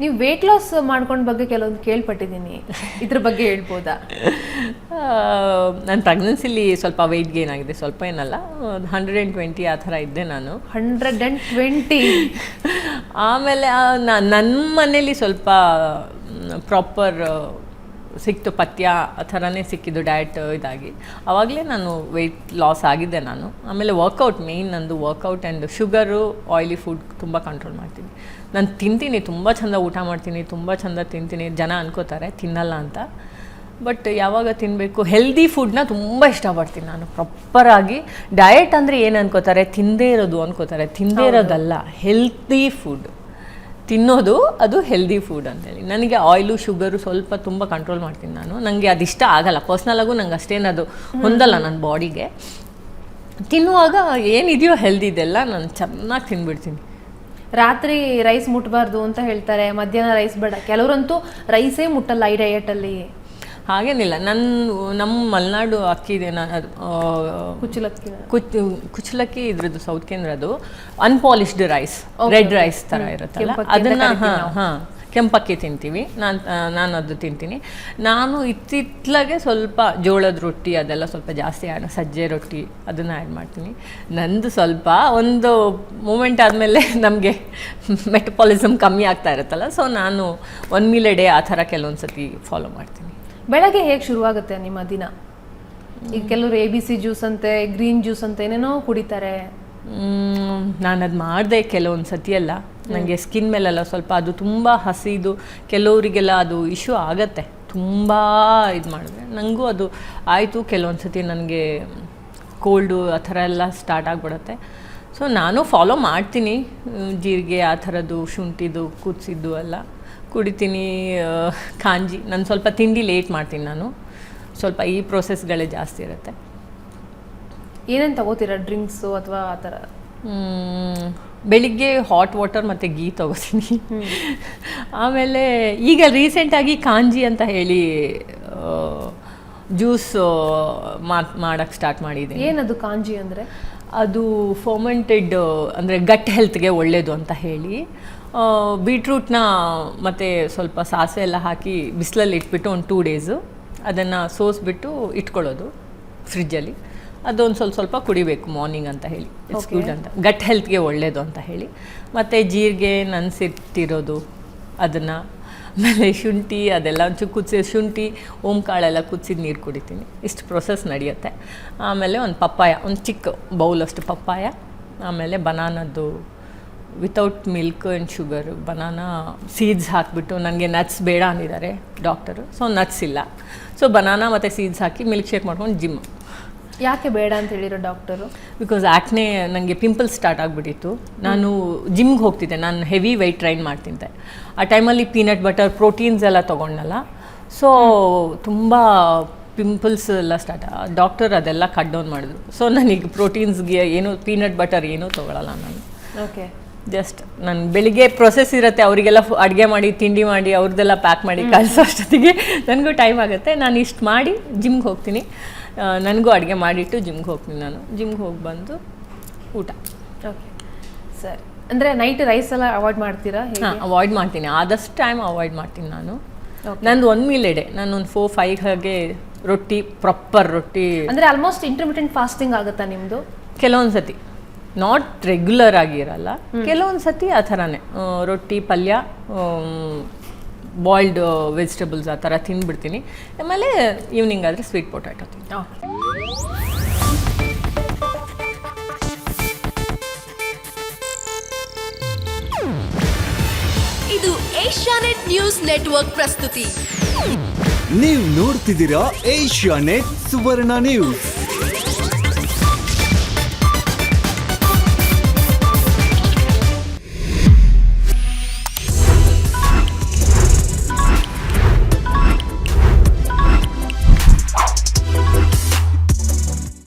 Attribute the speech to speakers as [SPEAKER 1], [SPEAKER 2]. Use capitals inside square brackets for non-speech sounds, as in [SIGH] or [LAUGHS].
[SPEAKER 1] ನೀವು weight loss ಮಾಡ್ಕೊಂಡ ಬಗ್ಗೆ ಕೆಲವೊಂದು ಕೇಳ್ಪಟ್ಟಿದ್ದೀನಿ. ಇದ್ರ ಬಗ್ಗೆ ಹೇಳ್ಬೋದಾ? [LAUGHS]
[SPEAKER 2] ನನ್ನ ಪ್ರೆಗ್ನೆನ್ಸಿಲಿ ಸ್ವಲ್ಪ ವೆಯ್ಟ್ ಗೇನ್ ಆಗಿದೆ. ಸ್ವಲ್ಪ ಏನಲ್ಲ ಹಂಡ್ರೆಡ್ ಆ್ಯಂಡ್ ಟ್ವೆಂಟಿ ಆ ಥರ ಇದ್ದೆ ನಾನು.
[SPEAKER 1] ಹಂಡ್ರೆಡ್ ಆ್ಯಂಡ್ ಟ್ವೆಂಟಿ
[SPEAKER 2] ಆಮೇಲೆ ನನ್ನ ಮನೇಲಿ ಸ್ವಲ್ಪ ಪ್ರಾಪರ್ ಸಿಕ್ತು ಪಥ್ಯ ಆ ಥರನೇ ಸಿಕ್ಕಿದ್ದು ಡಯಟ್ ಇದಾಗಿ. ಆವಾಗಲೇ ನಾನು ವೆಯ್ಟ್ ಲಾಸ್ ಆಗಿದ್ದೆ ನಾನು. ಆಮೇಲೆ ವರ್ಕೌಟ್ ಮೇಯ್ನ್ ನಂದು workout and sugar oily food ತುಂಬ ಕಂಟ್ರೋಲ್ ಮಾಡ್ತೀನಿ. ನಾನು ತಿಂತೀನಿ ತುಂಬ ಚೆಂದ ಊಟ ಮಾಡ್ತೀನಿ ತುಂಬ ಚೆಂದ ತಿಂತೀನಿ. ಜನ ಅನ್ಕೋತಾರೆ ತಿನ್ನಲ್ಲ ಅಂತ. ಬಟ್ ಯಾವಾಗ ತಿನ್ನಬೇಕು ಹೆಲ್ದಿ ಫುಡ್ನ ತುಂಬ ಇಷ್ಟಪಡ್ತೀನಿ ನಾನು. ಪ್ರಾಪರಾಗಿ ಡಯಟ್ ಅಂದರೆ ಏನು ಅನ್ಕೋತಾರೆ? ತಿಂದೇ ಇರೋದು ಅನ್ಕೋತಾರೆ. ತಿಂದೇ ಇರೋದಲ್ಲ. ಹೆಲ್ದಿ ಫುಡ್ ತಿನ್ನೋದು ಅದು ಹೆಲ್ದಿ ಫುಡ್ ಅಂತೇಳಿ ನನಗೆ ಆಯಿಲು ಶುಗರು ಸ್ವಲ್ಪ ತುಂಬ ಕಂಟ್ರೋಲ್ ಮಾಡ್ತೀನಿ ನಾನು. ನನಗೆ ಅದು ಇಷ್ಟ ಆಗಲ್ಲ. ಪರ್ಸ್ನಲಾಗೂ ನಂಗೆ ಅಷ್ಟೇನದು ಹೊಂದಲ್ಲ ನನ್ನ ಬಾಡಿಗೆ ತಿನ್ನುವಾಗ ಏನಿದೆಯೋ ಹೆಲ್ದಿ ಇದೆಲ್ಲ ನಾನು ಚೆನ್ನಾಗಿ ತಿನ್ಬಿಡ್ತೀನಿ.
[SPEAKER 1] ರಾತ್ರಿ ರೈಸ್ ಮುಟ್ಟಬಾರ್ದು ಅಂತ ಹೇಳ್ತಾರೆ. ಮಧ್ಯಾಹ್ನ ರೈಸ್ ಬೇಡ. ಕೆಲವರಂತೂ ರೈಸೇ ಮುಟ್ಟಲ್ಲ ಈ ಡಯಟಲ್ಲಿ
[SPEAKER 2] ಹಾಗೇನಿಲ್ಲ. ನನ್ನ ನಮ್ಮ ಮಲೆನಾಡು ಅಕ್ಕಿ ಇದೆ ನಾನು
[SPEAKER 1] ಕುಚ್ಚಲಕ್ಕಿ.
[SPEAKER 2] ಕುಚ್ ಕುಚ್ಚಲಕ್ಕಿ ಇದ್ರದ್ದು ಸೌತ್ ಕೇಂದ್ರದ್ದು ಅನ್ಪಾಲಿಶ್ಡ್ ರೈಸ್ ರೆಡ್ ರೈಸ್ ಥರ ಇರುತ್ತಲ್ಲ? ಅದನ್ನ ಹಾಂ ಹಾಂ ಕೆಂಪಕ್ಕಿ ತಿಂತೀವಿ. ನಾನು ನಾನು ಅದು ತಿಂತೀನಿ. ನಾನು ಇತ್ತಿತ್ಲಾಗೆ ಸ್ವಲ್ಪ ಜೋಳದ ರೊಟ್ಟಿ ಅದೆಲ್ಲ ಸ್ವಲ್ಪ ಜಾಸ್ತಿ ಆ್ಯಡ್ ಸಜ್ಜೆ ರೊಟ್ಟಿ ಅದನ್ನು ಆ್ಯಡ್ ಮಾಡ್ತೀನಿ. ನಂದು ಸ್ವಲ್ಪ ಒಂದು ಮೂಮೆಂಟ್ ಆದಮೇಲೆ ನಮಗೆ ಮೆಟಪಾಲಿಸಮ್ ಕಮ್ಮಿ ಆಗ್ತಾ ಇರುತ್ತಲ್ಲ ಸೊ ನಾನು ಒನ್ ಮೀಲ್ ಎ ಡೇ ಆ ಥರ ಕೆಲವೊಂದು ಸತಿ ಫಾಲೋ ಮಾಡ್ತೀನಿ.
[SPEAKER 1] ಬೆಳಗ್ಗೆ ಹೇಗೆ ಶುರುವಾಗುತ್ತೆ ನಿಮ್ಮ ದಿನ? ಈಗ ಕೆಲವರು ಎ ಬಿ ಸಿ ಜ್ಯೂಸ್ ಅಂತೆ ಗ್ರೀನ್ ಜ್ಯೂಸ್ ಅಂತ, ಏನೇನೋ ಕುಡಿತಾರೆ.
[SPEAKER 2] ನಾನು ಅದು ಮಾಡಿದೆ ಕೆಲವೊಂದು ಸತಿ ಅಲ್ಲ. ನನಗೆ ಸ್ಕಿನ್ ಮೇಲೆಲ್ಲ ಸ್ವಲ್ಪ ಅದು ತುಂಬ ಹಸಿದು, ಕೆಲವರಿಗೆಲ್ಲ ಅದು ಇಶ್ಯೂ ಆಗತ್ತೆ. ತುಂಬ ಇದು ಮಾಡಿದೆ ನನಗೂ ಅದು ಆಯಿತು, ಕೆಲವೊಂದು ಸತಿ ನನಗೆ ಕೋಲ್ಡು ಆ ಥರ ಎಲ್ಲ ಸ್ಟಾರ್ಟ್ ಆಗಿಬಿಡತ್ತೆ. ಸೊ ನಾನು ಫಾಲೋ ಮಾಡ್ತೀನಿ. ಜೀರಿಗೆ ಆ ಥರದ್ದು, ಶುಂಠಿದು, ಕುದಿಸಿದ್ದು ಎಲ್ಲ. ಕುಡಿತೀನಿ ಕಾಂಜಿ. ನಾನು ಸ್ವಲ್ಪ ತಿಂಡಿ ಲೇಟ್ ಮಾಡ್ತೀನಿ ನಾನು. ಸ್ವಲ್ಪ ಈ ಪ್ರೊಸೆಸ್ಗಳೇ ಜಾಸ್ತಿ ಇರುತ್ತೆ.
[SPEAKER 1] ಏನೇನು ತಗೋತೀರಾ? ಡ್ರಿಂಕ್ಸು ಅಥವಾ ಆ ಥರ?
[SPEAKER 2] ಬೆಳಿಗ್ಗೆ ಹಾಟ್ ವಾಟರ್ ಮತ್ತು ಗೀ ತಗೋತೀನಿ. ಆಮೇಲೆ ಈಗ ರೀಸೆಂಟಾಗಿ ಕಾಂಜಿ ಅಂತ ಹೇಳಿ ಜ್ಯೂಸ್ ಮಾಡೋಕ್ಕೆ ಸ್ಟಾರ್ಟ್ ಮಾಡಿದೆ
[SPEAKER 1] ಏನದು ಕಾಂಜಿ ಅಂದರೆ?
[SPEAKER 2] ಅದು ಫರ್ಮೆಂಟೆಡ್ ಅಂದರೆ ಗಟ್ ಹೆಲ್ತ್ಗೆ ಒಳ್ಳೆಯದು ಅಂತ ಹೇಳಿ. ಬೀಟ್ರೂಟ್ನ ಮತ್ತು ಸ್ವಲ್ಪ ಸಾಸಿವೆ ಎಲ್ಲ ಹಾಕಿ ಬಿಸಿಲಲ್ಲಿ ಇಟ್ಬಿಟ್ಟು ಒಂದು ಟೂ ಡೇಸು ಅದನ್ನು ಸೋಸ್ಬಿಟ್ಟು ಇಟ್ಕೊಳ್ಳೋದು ಫ್ರಿಜ್ಜಲ್ಲಿ ಅದೊಂದು ಸ್ವಲ್ಪ ಸ್ವಲ್ಪ ಕುಡಿಬೇಕು ಮಾರ್ನಿಂಗ್ ಅಂತ ಹೇಳಿ. ಇಟ್ಸ್ ಗುಡ್ ಅಂತ. ಗಟ್ ಹೆಲ್ತ್ಗೆ ಒಳ್ಳೆಯದು ಅಂತ ಹೇಳಿ. ಮತ್ತು ಜೀರಿಗೆ ನನ್ಸಿಟ್ಟಿರೋದು ಅದನ್ನು. ಆಮೇಲೆ ಶುಂಠಿ ಅದೆಲ್ಲ ಒಂಚೂರು ಕುದಿಸಿ ಶುಂಠಿ ಓಂಕಾಳೆಲ್ಲ ಕುದಿಸಿದ ನೀರು ಕುಡಿತೀನಿ. ಇಷ್ಟು ಪ್ರೊಸೆಸ್ ನಡೆಯುತ್ತೆ. ಆಮೇಲೆ ಒಂದು ಪಪ್ಪಾಯ ಒಂದು ಚಿಕ್ಕ ಬೌಲಷ್ಟು ಪಪ್ಪಾಯ. ಆಮೇಲೆ ಬನಾನದ್ದು without milk and sugar banana seeds ಹಾಕಿಬಿಟ್ಟು ನನಗೆ ನಟ್ಸ್ ಬೇಡ ಅಂದಿದ್ದಾರೆ ಡಾಕ್ಟರು ಸೊ ನಟ್ಸ್ ಇಲ್ಲ. ಸೊ ಬನಾನಾ ಮತ್ತು ಸೀಡ್ಸ್ ಹಾಕಿ ಮಿಲ್ಕ್ ಶೇಕ್ ಮಾಡ್ಕೊಂಡು ಜಿಮ್
[SPEAKER 1] ಯಾಕೆ ಬೇಡ ಅಂತ ಹೇಳಿರೋ ಡಾಕ್ಟರು
[SPEAKER 2] ಬಿಕಾಸ್ ಆ್ಯಕ್ನೆ ನನಗೆ ಪಿಂಪಲ್ಸ್ ಸ್ಟಾರ್ಟ್ ಆಗಿಬಿಟ್ಟಿತ್ತು. ನಾನು ಜಿಮ್ಗೆ ಹೋಗ್ತಿದ್ದೆ. ನಾನು ಹೆವಿ ವೆಯ್ಟ್ ಟ್ರೈನ್ ಮಾಡ್ತಿದ್ದೆ. ಆ ಟೈಮಲ್ಲಿ ಪೀನಟ್ ಬಟರ್ ಪ್ರೋಟೀನ್ಸ್ ಎಲ್ಲ ತೊಗೊಂಡಲ್ಲ ಸೊ ತುಂಬ ಪಿಂಪಲ್ಸ್ ಎಲ್ಲ ಸ್ಟಾರ್ಟ್ ಡಾಕ್ಟರ್ ಅದೆಲ್ಲ ಕಟ್ ಡೌನ್ ಮಾಡಿದ್ರು. ಸೊ ನನಗೆ ಪ್ರೋಟೀನ್ಸ್ಗೆ ಏನು ಪೀನಟ್ ಬಟರ್ ಏನೂ ತೊಗೊಳಲ್ಲ ನಾನು.
[SPEAKER 1] ಓಕೆ
[SPEAKER 2] ಜಸ್ಟ್ ನಾನು ಬೆಳಿಗ್ಗೆ ಪ್ರೊಸೆಸ್ ಇರುತ್ತೆ ಅವರಿಗೆಲ್ಲ ಅಡುಗೆ ಮಾಡಿ ತಿಂಡಿ ಮಾಡಿ ಅವ್ರದ್ದೆಲ್ಲ ಪ್ಯಾಕ್ ಮಾಡಿ ಕಳಿಸೋ ಅಷ್ಟೊತ್ತಿಗೆ ನನಗೂ ಟೈಮ್ ಆಗುತ್ತೆ. ನಾನು ಇಷ್ಟು ಮಾಡಿ ಜಿಮ್ಗೆ ಹೋಗ್ತೀನಿ. ನನಗೂ ಅಡುಗೆ ಮಾಡಿಟ್ಟು ಜಿಮ್ಗೆ ಹೋಗ್ತೀನಿ ನಾನು. ಜಿಮ್ಗೆ ಹೋಗಿ ಬಂದು ಊಟ.
[SPEAKER 1] ಓಕೆ ಸರಿ. ಅಂದರೆ ನೈಟ್ ರೈಸ್ ಎಲ್ಲ ಅವಾಯ್ಡ್ ಮಾಡ್ತೀರಾ
[SPEAKER 2] ಹಾಂ ಅವಾಯ್ಡ್ ಮಾಡ್ತೀನಿ. ಆದಷ್ಟು ಟೈಮ್ ಅವಾಯ್ಡ್ ಮಾಡ್ತೀನಿ ನಾನು. ನಂದು ಒಂದು ಮೀಲ್ ಎಡೆ ನಾನು ಒಂದು ಫೋರ್ ಫೈವ್ ಹಾಗೆ ರೊಟ್ಟಿ ಪ್ರಾಪರ್ ರೊಟ್ಟಿ.
[SPEAKER 1] ಅಂದರೆ ಆಲ್ಮೋಸ್ಟ್ ಇಂಟರ್ಮಿಟೆಂಟ್ ಫಾಸ್ಟಿಂಗ್ ಆಗುತ್ತಾ ನಿಮ್ಮದು
[SPEAKER 2] ಕೆಲವೊಂದು ಸತಿ ನಾಟ್ ರೆಗ್ಯುಲರ್ ಆಗಿರಲ್ಲ ಕೆಲವೊಂದು ಸತಿ ಆ ಥರನೇ. ರೊಟ್ಟಿ ಪಲ್ಯ ಬಾಯ್ಲ್ಡ್ ವೆಜಿಟೇಬಲ್ಸ್ ಆ ಥರ ತಿಂದ್ಬಿಡ್ತೀನಿ. ಆಮೇಲೆ ಈವ್ನಿಂಗ್ ಆದರೆ ಸ್ವೀಟ್ ಪೊಟ್ಯಾಟೊ ತಿಂತೀನಿ.
[SPEAKER 3] ಇದು ಏಷ್ಯಾನೆಟ್ ನ್ಯೂಸ್ ನೆಟ್ವರ್ಕ್ ಪ್ರಸ್ತುತಿ.
[SPEAKER 4] ನೀವು ನೋಡ್ತಿದ್ದೀರಾ ಏಷ್ಯಾನೆಟ್ ಸುವರ್ಣ ನ್ಯೂಸ್.